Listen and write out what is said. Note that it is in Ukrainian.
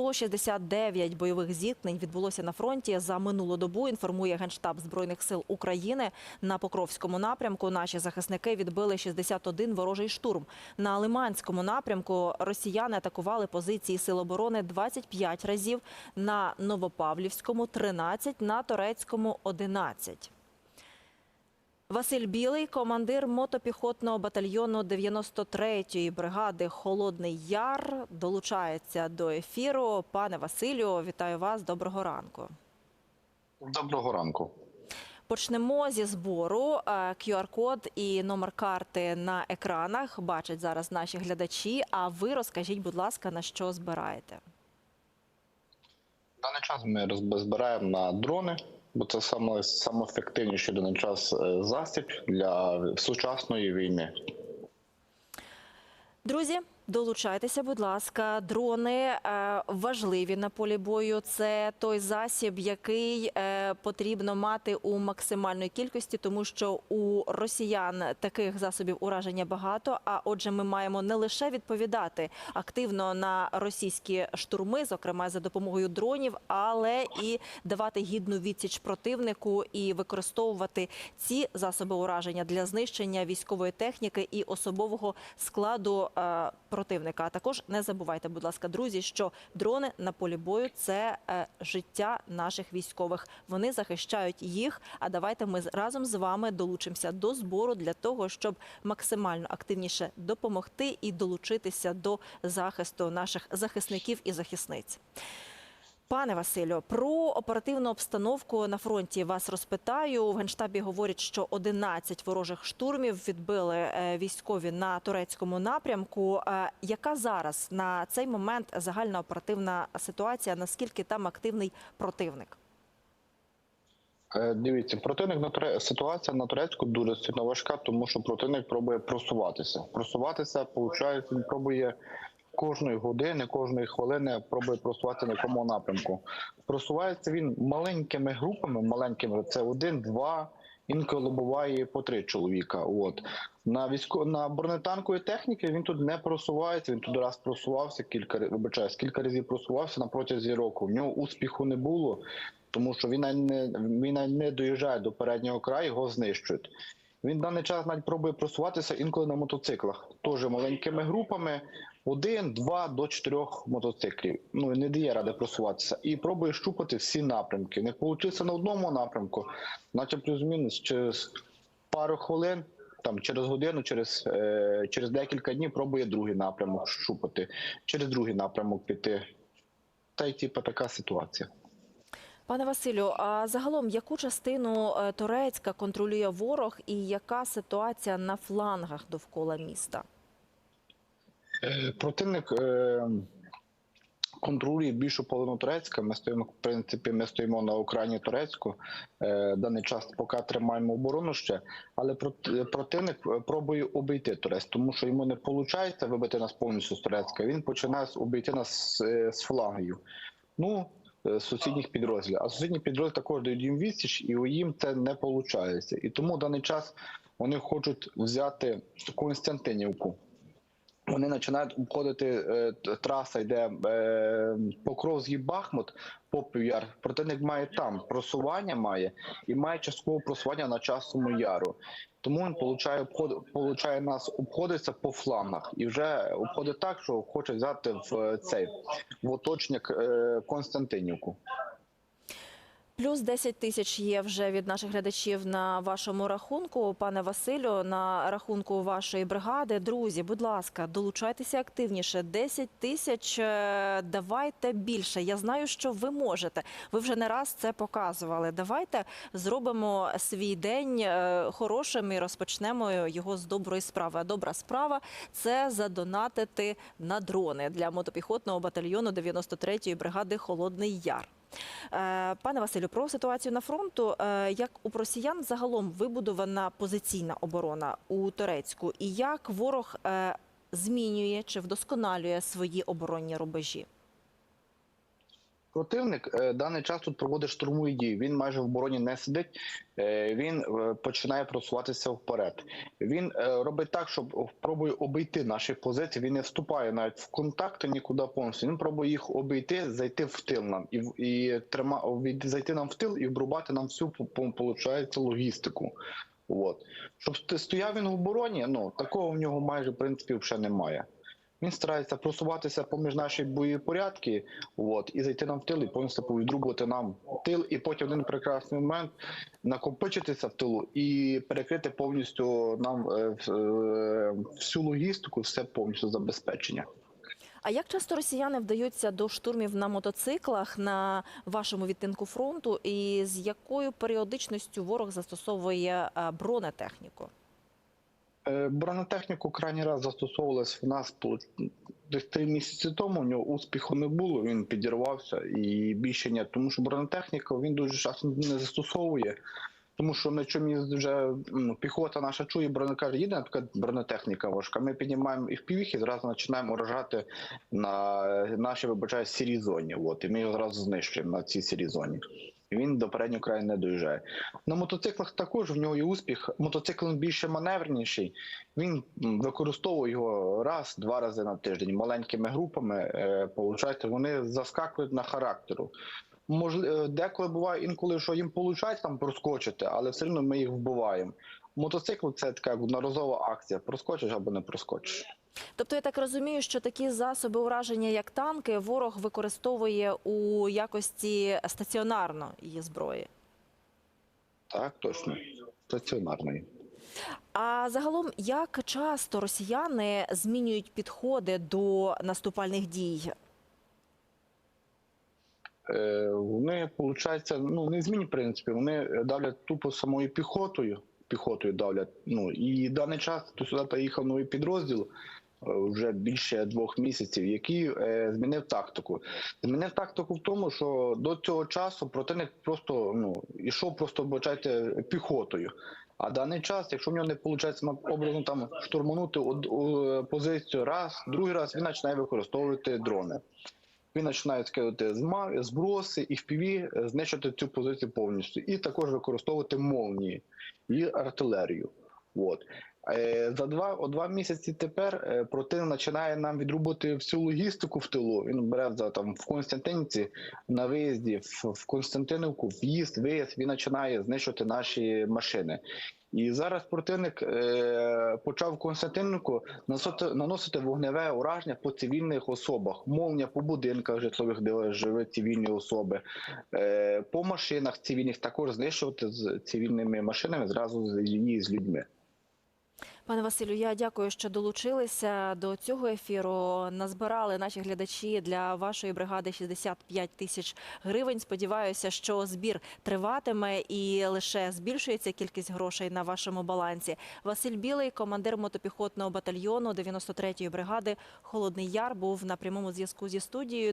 169 бойових зіткнень відбулося на фронті за минулу добу. Інформує генштаб збройних сил України. На Покровському напрямку наші захисники відбили 61 ворожий штурм. На Лиманському напрямку росіяни атакували позиції сил оборони 25 разів. На Новопавлівському 13, на Торецькому 11. Василь Білий, командир мотопіхотного батальйону 93-ї бригади Холодний Яр, долучається до ефіру. Пане Василю, вітаю вас. Доброго ранку. Доброго ранку. Почнемо зі збору. Е, QR-код і номер карти на екранах бачать зараз наші глядачі. А ви розкажіть, будь ласка, на що збираєте? В даний час ми збираємо на дрони, бо це саме самоефективніший даний час е, засіб для сучасної війни. Друзі, долучайтеся, будь ласка. Дрони е, важливі на полі бою. Це той засіб, який е, потрібно мати у максимальної кількості, тому що у росіян таких засобів ураження багато. А отже, ми маємо не лише відповідати активно на російські штурми, зокрема за допомогою дронів, але і давати гідну відсіч противнику і використовувати ці засоби ураження для знищення військової техніки і особового складу е, противника. А також не забувайте, будь ласка, друзі, що дрони на полі бою це е, життя наших військових. Вони захищають їх. А давайте ми разом з вами долучимося до збору для того, щоб максимально активніше допомогти і долучитися до захисту наших захисників і захисниць. Пане Василю, про оперативну обстановку на фронті вас розпитаю. В генштабі говорять, що 11 ворожих штурмів відбили е, військові на турецькому напрямку. Е, Яка зараз на цей момент загальна оперативна ситуація? Наскільки там активний противник? Е, Дивіться, противник на Туре... ситуація на турецьку дуже сильно важка, тому що противник пробує просуватися. Просуватися, виходить, він пробує кожної години, кожної хвилини пробує просуватися на якому напрямку. Просувається він маленькими групами, маленькими це один, два. Інколи буває по три чоловіка. От на військо на бронетанковій техніки він тут не просувається. Він тут раз просувався кілька вибачаюсь, кілька разів просувався на протязі року. В нього успіху не було, тому що він не він не доїжджає до переднього краю, його знищують. Він в даний час навіть пробує просуватися інколи на мотоциклах, теж маленькими групами, один, два до чотирьох мотоциклів. Ну не дає ради просуватися. І пробує щупати всі напрямки. Не вийшло на одному напрямку, наче плюс-мінус через пару хвилин, там через годину, через, е, через декілька днів пробує другий напрямок щупати, через другий напрямок піти. Та й типу така ситуація. Пане Василю, а загалом яку частину е, Турецька контролює ворог і яка ситуація на флангах довкола міста? Е, Противник е, контролює більшу половину Турецька. Ми стоїмо, в принципі, ми стоїмо на окраїні Турецьку. Е, Даний час поки тримаємо оборону ще, але проти- противник пробує обійти Турець, тому що йому не виходить вибити нас повністю з Турецька. Він починає обійти нас з, флангів. Ну, сусідніх підрозділів. А сусідні підрозділи також дають їм відсіч, і їм це не виходить. І тому в даний час вони хочуть взяти Константинівку. Вони починають обходити е, траса, йде е, Покровський Бахмут, Попів-Яр. Противник має там просування має і має часткове просування на часовому яру. Тому він получає обход, получає нас обходиться по флангах і вже обходить так, що хоче взяти в е, цей в оточення е, Константинівку. Плюс 10 тисяч є вже від наших глядачів на вашому рахунку, пане Василю, на рахунку вашої бригади. Друзі, будь ласка, долучайтеся активніше. 10 тисяч е, давайте більше. Я знаю, що ви можете. Ви вже не раз це показували. Давайте зробимо свій день е, хорошим і розпочнемо його з доброї справи. А добра справа це задонатити на дрони для мотопіхотного батальйону 93-ї бригади Холодний Яр. Е, Пане Василю, про ситуацію на фронту. Е, Як у росіян загалом вибудована позиційна оборона у Турецьку, і як ворог е, змінює чи вдосконалює свої оборонні рубежі? Противник е, даний час тут проводить штурмові дії. Він майже в обороні не сидить. е, Він е, починає просуватися вперед. Він робить так, щоб пробує обійти наші позиції. Він не вступає навіть в контакти нікуди повністю. Він пробує їх обійти, зайти в тил нам і і трима від зайти нам в тил і врубати нам всю получається логістику. От щоб стояв він в обороні, ну такого в нього майже в принципі вже немає. Він старається просуватися поміж наші боєпорядки, от, і зайти нам в тил і повністю повідрубувати нам тил, і потім один прекрасний момент накопичитися в тилу і перекрити повністю нам е, е, всю логістику, все повністю забезпечення. А як часто росіяни вдаються до штурмів на мотоциклах на вашому відтинку фронту, і з якою періодичністю ворог застосовує е, бронетехніку? Е, Бронетехніку крайній раз застосовувалась в нас десь три місяці тому. У нього успіху не було. Він підірвався і більше ні. Тому що бронетехніку він дуже часто не застосовує. Тому що на чому вже ну, піхота наша чує, броне каже, їде така бронетехніка важка. Ми піднімаємо і в півіхи, зразу починаємо уражати на е, нашій, вибачаю, сірій зоні. От, і ми його зразу знищуємо на цій сірій зоні. Він до переднього краю не доїжджає. На мотоциклах також в нього є успіх. Мотоцикл більше маневрніший. Він використовує його раз, два рази на тиждень маленькими групами. Е, получається, вони заскакують на характеру. Можливо, деколи буває інколи, що їм получається там проскочити, але все одно ми їх вбиваємо. Мотоцикл це така одноразова акція: проскочиш або не проскочиш. Тобто я так розумію, що такі засоби ураження, як танки, ворог використовує у якості стаціонарної зброї. Так, точно. Стаціонарної. А загалом, як часто росіяни змінюють підходи до наступальних дій? Е, вони, виходить, ну, не зміні, в принципі, вони давлять тупо самою піхотою, піхотою давлять. Ну, і в даний час то сюди приїхав новий підрозділ е, вже більше двох місяців, який е, змінив тактику. Змінив тактику в тому, що до цього часу противник просто ну, йшов просто, вибачайте, піхотою. А даний час, якщо в нього не виходить образно там штурманути позицію раз, другий раз він починає використовувати дрони. Він починає скидати зма- зброси і впіві знищити цю позицію повністю. І також використовувати молнії і артилерію. От. Е, За два, о два місяці тепер е, противник починає нам відрубати всю логістику в тилу. Він бере за там в Константинівці на виїзді, в, в Константинівку, в'їзд, виїзд, він починає знищувати наші машини. І зараз противник е, почав Константинівку наносити, вогневе ураження по цивільних особах, мовня по будинках житлових, де живуть цивільні особи, е, по машинах цивільних також знищувати з цивільними машинами зразу з її з людьми. Пане Василю, я дякую, що долучилися до цього ефіру. Назбирали наші глядачі для вашої бригади 65 тисяч гривень. Сподіваюся, що збір триватиме і лише збільшується кількість грошей на вашому балансі. Василь Білий, командир мотопіхотного батальйону 93-ї бригади Холодний Яр, був на прямому зв'язку зі студією.